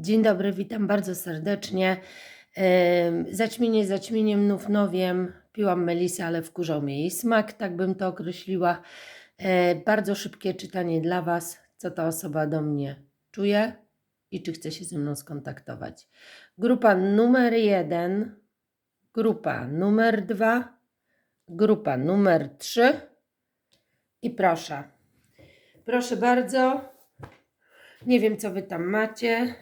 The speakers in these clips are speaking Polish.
Dzień dobry, witam bardzo serdecznie. Zaćmienie zaćmieniem, nów nowiem. Piłam melisę, ale wkurzał mnie jej smak, tak bym to określiła. E, Bardzo szybkie czytanie dla Was, co ta osoba do mnie czuje i czy chce się ze mną skontaktować. Grupa numer jeden, grupa numer dwa, grupa numer trzy i proszę. Proszę bardzo. Nie wiem, co wy tam macie,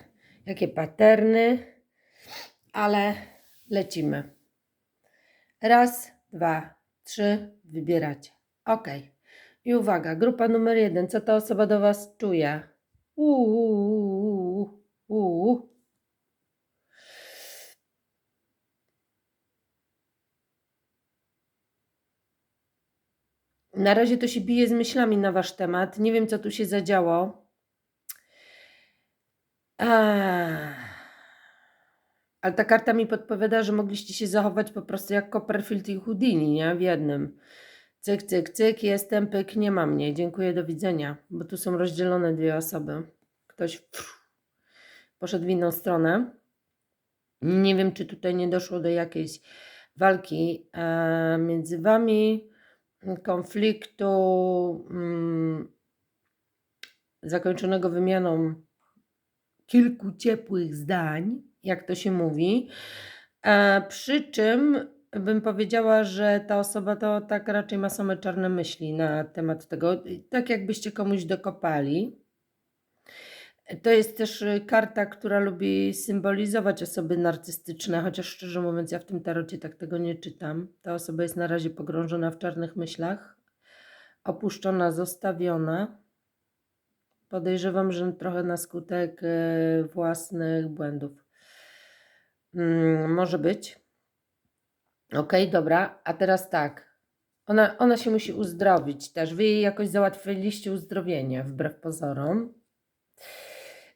jakie paterny, ale lecimy. Raz, dwa, trzy, wybieracie. Ok. I uwaga, grupa numer jeden. Co ta osoba do was czuje? Uuu, uuu. Na razie to się bije z myślami na wasz temat. Nie wiem, co tu się zadziało. Ale ta karta mi podpowiada, że mogliście się zachować po prostu jak Copperfield i Houdini, nie? W jednym. Cyk, cyk, cyk, jestem, pyk, nie ma mnie. Dziękuję, do widzenia. Bo tu są rozdzielone dwie osoby. Ktoś pff, poszedł w inną stronę. Nie wiem, czy tutaj nie doszło do jakiejś walki e, między wami, konfliktu mm, zakończonego wymianą kilku ciepłych zdań, jak to się mówi. E, przy czym bym powiedziała, że ta osoba to tak raczej ma same czarne myśli na temat tego, tak jakbyście komuś dokopali. To jest też karta, która lubi symbolizować osoby narcystyczne, chociaż szczerze mówiąc, ja w tym tarocie tak tego nie czytam. Ta osoba jest na razie pogrążona w czarnych myślach, opuszczona, zostawiona. Podejrzewam, że trochę na skutek e, własnych błędów. Mm, może być. Okej, dobra. A teraz tak. Ona, ona się musi uzdrowić też. Wy jej jakoś załatwiliście uzdrowienie, wbrew pozorom.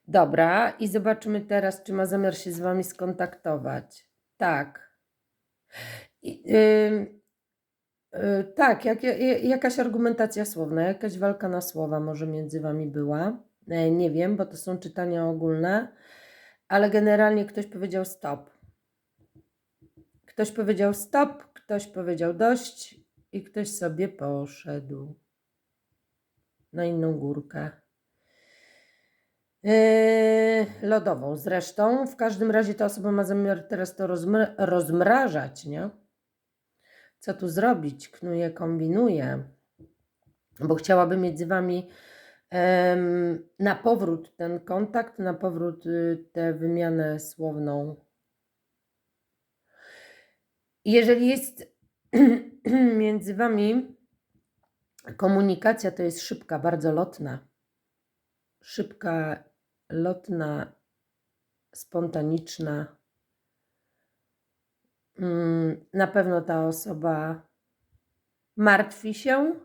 Dobra, i zobaczymy teraz, czy ma zamiar się z wami skontaktować. Tak. I, ym, y, tak, jak, ja- ja- jakaś argumentacja słowna, jakaś walka na słowa może między wami była. E, nie wiem, bo to są czytania ogólne, ale generalnie ktoś powiedział stop. Ktoś powiedział stop, ktoś powiedział dość i ktoś sobie poszedł na inną górkę. Yy, lodową zresztą. W każdym razie ta osoba ma zamiar teraz to rozmra- rozmrażać, nie? Co tu zrobić? Knuje, kombinuje. Bo chciałaby mieć z wami na powrót ten kontakt, na powrót y, tę wymianę słowną. Jeżeli jest między wami komunikacja, to jest szybka, bardzo lotna szybka, lotna, spontaniczna. Mm, Na pewno ta osoba martwi się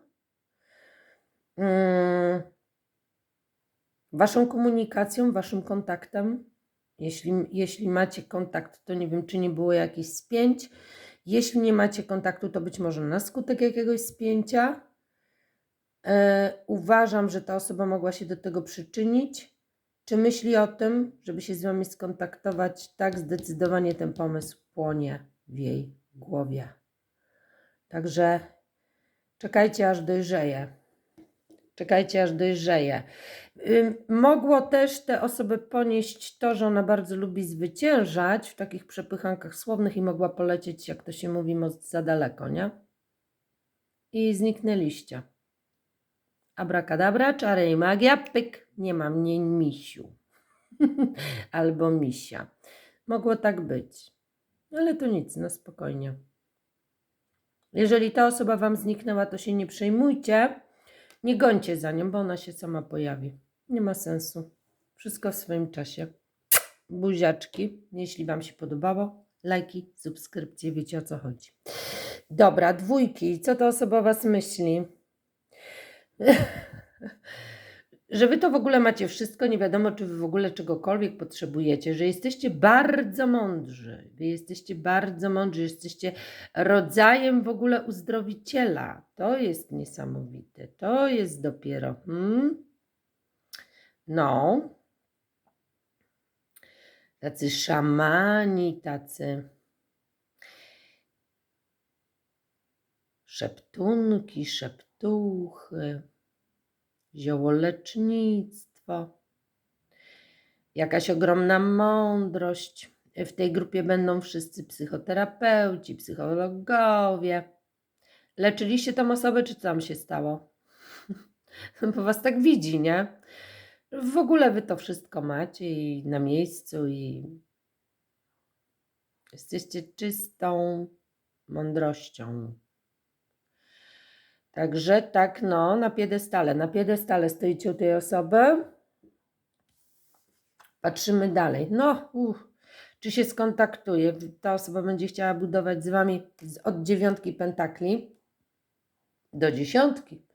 mm, waszą komunikacją, waszym kontaktem. Jeśli, jeśli macie kontakt, to nie wiem, czy nie było jakichś spięć. Jeśli nie macie kontaktu, to być może na skutek jakiegoś spięcia. E, uważam, że ta osoba mogła się do tego przyczynić. Czy myśli o tym, żeby się z wami skontaktować? Tak, zdecydowanie ten pomysł płonie w jej głowie. Także czekajcie, aż dojrzeje. Czekajcie, aż dojrzeje. Mogło też te osoby ponieść to, że ona bardzo lubi zwyciężać w takich przepychankach słownych i mogła polecieć, jak to się mówi, most za daleko, nie? I zniknęliście. Abracadabra, czary i magia, pyk, nie ma mnie misiu. Albo misia. Mogło tak być. Ale to nic, no spokojnie. Jeżeli ta osoba wam zniknęła, to się nie przejmujcie. Nie gońcie za nią, bo ona się sama pojawi. Nie ma sensu. Wszystko w swoim czasie. Buziaczki, jeśli wam się podobało, lajki, subskrypcje, wiecie o co chodzi. Dobra, dwójki. Co ta osoba was myśli? że wy to w ogóle macie wszystko, nie wiadomo, czy wy w ogóle czegokolwiek potrzebujecie, że jesteście bardzo mądrzy, wy jesteście bardzo mądrzy, jesteście rodzajem w ogóle uzdrowiciela. To jest niesamowite, to jest dopiero. Hmm? No. tacy szamani, tacy szeptunki, szeptuchy, ziołolecznictwo, jakaś ogromna mądrość. W tej grupie będą wszyscy psychoterapeuci, psychologowie. Leczyliście tą osobę, czy co tam się stało? Bo was tak widzi, nie? W ogóle wy to wszystko macie i na miejscu i jesteście czystą mądrością. Także tak, no, na piedestale. Na piedestale stoicie u tej osoby. Patrzymy dalej. No, czy się skontaktuje? Ta osoba będzie chciała budować z wami od dziewiątki pentakli do dziesiątki.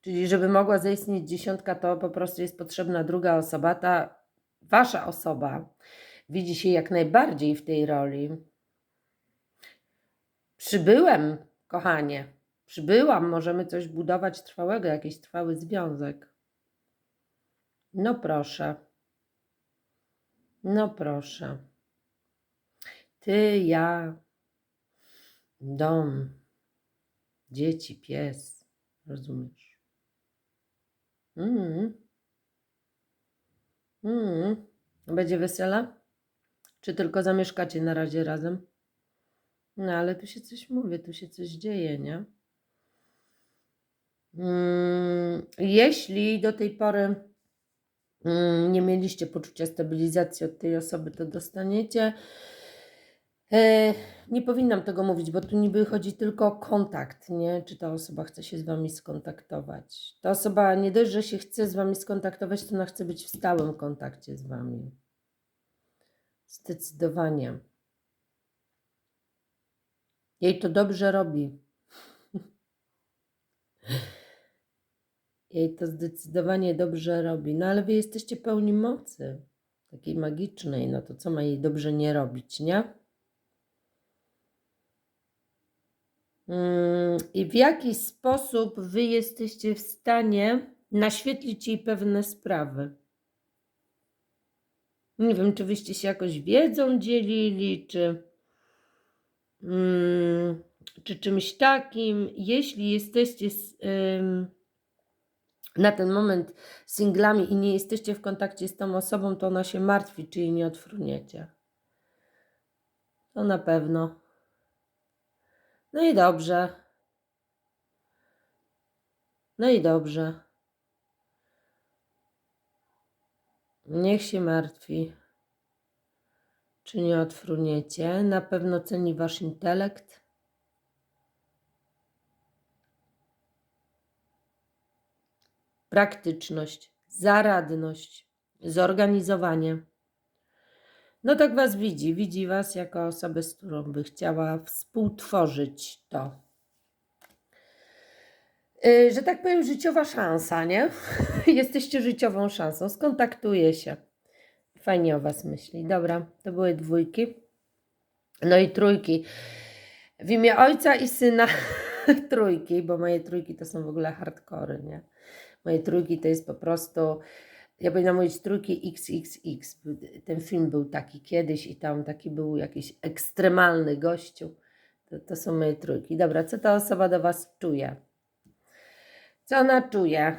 Czyli żeby mogła zaistnieć dziesiątka, to po prostu jest potrzebna druga osoba. Ta wasza osoba widzi się jak najbardziej w tej roli. Przybyłem, kochanie. Przybyłam, możemy coś budować trwałego, jakiś trwały związek. No proszę. No proszę. Ty, ja, dom, dzieci, pies. Rozumiesz? Mm. Mm. Będzie wesela? Czy tylko zamieszkacie na razie razem? No ale tu się coś mówi, tu się coś dzieje, nie? Mm, Jeśli do tej pory mm, nie mieliście poczucia stabilizacji od tej osoby, to dostaniecie. E, Nie powinnam tego mówić, bo tu niby chodzi tylko o kontakt, nie? Czy ta osoba chce się z wami skontaktować. Ta osoba nie dość, że się chce z wami skontaktować, to ona chce być w stałym kontakcie z wami. Zdecydowanie. Jej to dobrze robi. Jej to zdecydowanie dobrze robi. No ale wy jesteście pełni mocy, takiej magicznej. No to co ma jej dobrze nie robić, nie? Mm, I w jaki sposób wy jesteście w stanie naświetlić jej pewne sprawy? Nie wiem, czy wyście się jakoś wiedzą dzielili, czy, mm, czy czymś takim. Jeśli jesteście z, na ten moment singlami i nie jesteście w kontakcie z tą osobą, to ona się martwi, czy jej nie odfruniecie. To na pewno. No i dobrze. No i dobrze. Niech się martwi. Czy nie odfruniecie? Na pewno ceni wasz intelekt. Praktyczność, zaradność, zorganizowanie. No tak was widzi. Widzi was jako osobę, z którą by chciała współtworzyć to. Yy, że tak powiem, życiowa szansa, nie? Jesteście życiową szansą. Skontaktuje się. Fajnie o was myśli. Dobra, to były dwójki. No i trójki. W imię ojca i syna trójki, bo moje trójki to są w ogóle hardkory, nie? Moje trójki to jest po prostu. Ja powinnam mówić trójki XXX. Ten film był taki kiedyś i tam taki był jakiś ekstremalny gościu. To, to są moje trójki. Dobra, co ta osoba do Was czuje? Co ona czuje?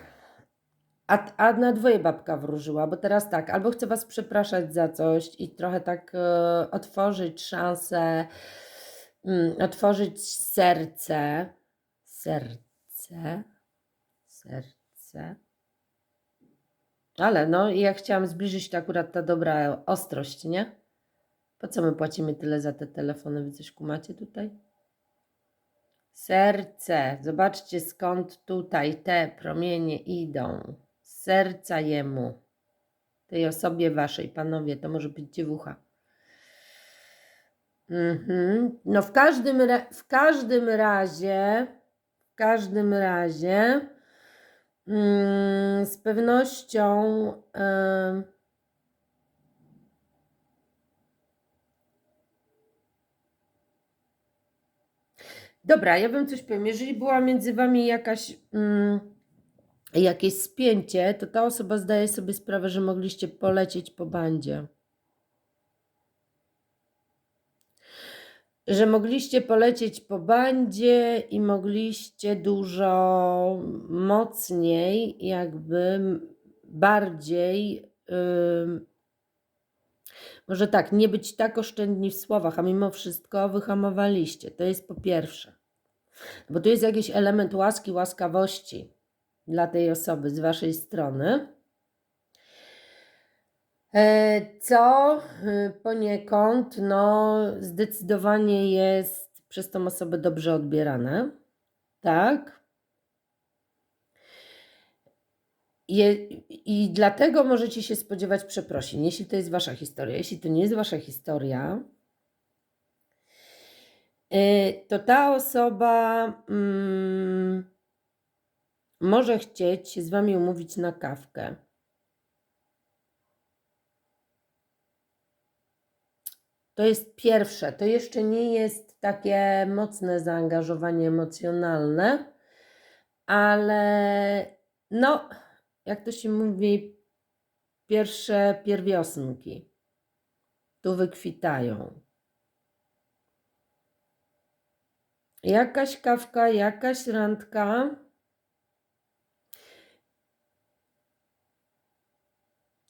A, a na dwoje babka wróżyła, bo teraz tak, albo chce Was przepraszać za coś i trochę tak e, otworzyć szansę, mm, otworzyć serce, serce, serce. Ale no, ja chciałam zbliżyć to akurat ta dobra ostrość, nie? Po co my płacimy tyle za te telefony? Wy coś kumacie tutaj? Serce. Zobaczcie skąd tutaj te promienie idą. Z serca jemu. Tej osobie waszej, panowie, to może być dziewucha. Mhm. No w każdym, w każdym razie, w każdym razie z pewnością Dobra, ja bym coś powiem. Jeżeli była między wami jakaś, mm, jakieś spięcie, to ta osoba zdaje sobie sprawę, że mogliście polecieć po bandzie. Że mogliście polecieć po bandzie i mogliście dużo mocniej, jakby bardziej, ym, może tak, nie być tak oszczędni w słowach, a mimo wszystko wyhamowaliście. To jest po pierwsze. Bo tu jest jakiś element łaski, łaskawości dla tej osoby z waszej strony. E, Co y, poniekąd, no, zdecydowanie jest przez tą osobę dobrze odbierane. Tak. Je, I dlatego możecie się spodziewać przeprosin, jeśli to jest wasza historia. Jeśli to nie jest wasza historia, y, to ta osoba mm, może chcieć się z wami umówić na kawkę. To jest pierwsze. To jeszcze nie jest takie mocne zaangażowanie emocjonalne, ale no, jak to się mówi, pierwsze pierwiosnki tu wykwitają. Jakaś kawka, jakaś randka.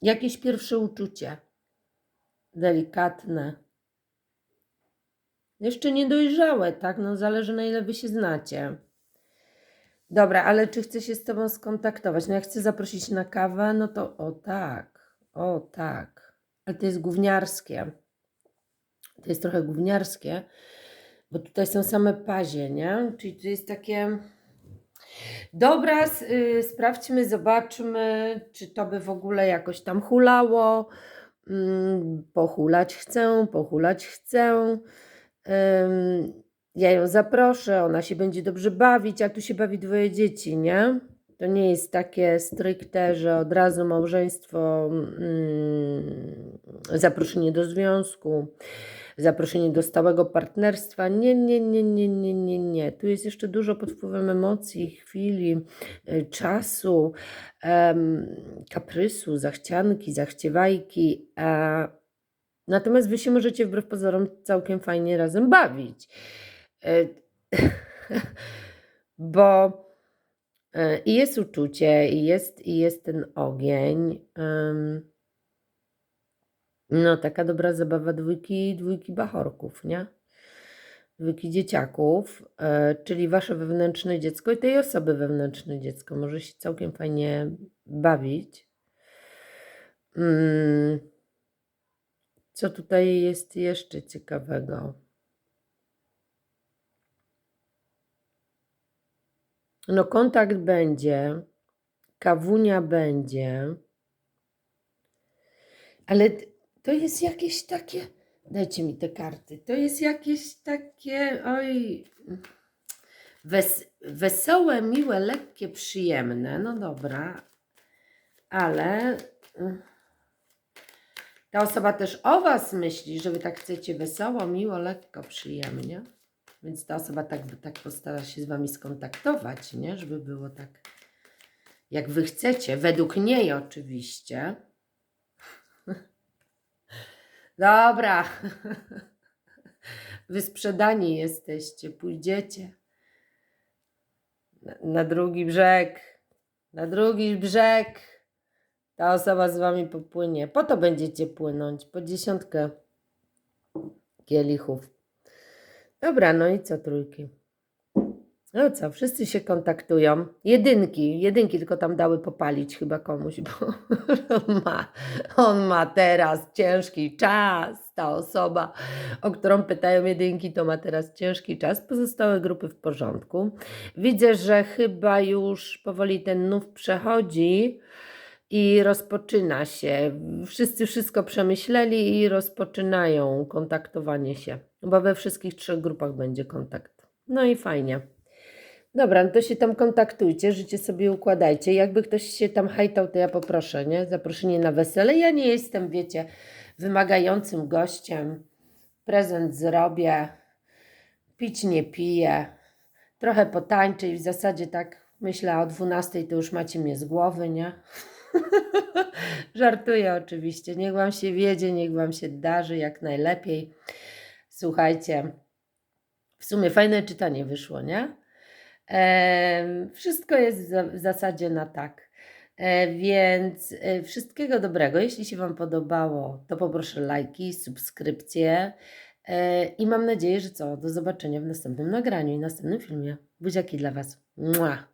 Jakieś pierwsze uczucie. Delikatne. Jeszcze niedojrzałe, tak? No zależy na ile wy się znacie. Dobra, ale czy chcę się z tobą skontaktować? No jak chcę zaprosić na kawę, no to o tak, o tak. Ale to jest gówniarskie. To jest trochę gówniarskie, bo tutaj są same pazie, nie? Czyli to jest takie... Dobra, s- y, sprawdźmy, zobaczmy, czy to by w ogóle jakoś tam hulało. Mm, pochulać chcę, pochulać chcę. Ja ją zaproszę, ona się będzie dobrze bawić, a tu się bawi dwoje dzieci, nie? To nie jest takie stricte, że od razu małżeństwo, mm, zaproszenie do związku, zaproszenie do stałego partnerstwa. Nie, nie, nie, nie, nie, nie, nie. Tu jest jeszcze dużo pod wpływem emocji, chwili, y, czasu, kaprysu, zachcianki, zachciewajki. A Natomiast wy się możecie wbrew pozorom całkiem fajnie razem bawić. E, Bo e, i jest uczucie, i jest, i jest ten ogień. No, taka dobra zabawa dwójki, dwójki bachorków, nie? Dwójki dzieciaków, e, czyli wasze wewnętrzne dziecko i tej osoby wewnętrzne dziecko może się całkiem fajnie bawić. Mm. Co tutaj jest jeszcze ciekawego? No, kontakt będzie, kawunia będzie, ale to jest jakieś takie. Dajcie mi te karty. To jest jakieś takie. Oj. Wes, wesołe, miłe, lekkie, przyjemne. No dobra, ale. Ta osoba też o Was myśli, że Wy tak chcecie wesoło, miło, lekko, przyjemnie. Więc ta osoba tak, tak postara się z Wami skontaktować, nie? Żeby było tak, jak Wy chcecie. Według niej oczywiście. Dobra. Wy sprzedani jesteście, pójdziecie na, na drugi brzeg. Na drugi brzeg. Ta osoba z wami popłynie. Po to będziecie płynąć. Po dziesiątkę kielichów. Dobra, no i co trójki? No co, wszyscy się kontaktują. Jedynki, jedynki tylko tam dały popalić chyba komuś, bo on ma, on ma teraz ciężki czas. Ta osoba, o którą pytają jedynki, to ma teraz ciężki czas. Pozostałe grupy w porządku. Widzę, że chyba już powoli ten nów przechodzi i rozpoczyna się. Wszyscy wszystko przemyśleli i rozpoczynają kontaktowanie się. Chyba we wszystkich trzech grupach będzie kontakt. No i fajnie. Dobra, no to się tam kontaktujcie, życie sobie układajcie. Jakby ktoś się tam hajtał, to ja poproszę, nie? Zaproszenie na wesele. Ja nie jestem, wiecie, wymagającym gościem. Prezent zrobię, pić nie piję, trochę potańczę i w zasadzie tak myślę, o 12 to już macie mnie z głowy, nie? Żartuję oczywiście. Niech Wam się wiedzie, niech Wam się darzy jak najlepiej. Słuchajcie, W sumie fajne czytanie wyszło, nie? Em, wszystko jest w zasadzie na tak. E, Więc e, wszystkiego dobrego. Jeśli się Wam podobało, to poproszę lajki, subskrypcje e, i mam nadzieję, że co? Do zobaczenia w następnym nagraniu i następnym filmie. Buziaki dla Was. Mua.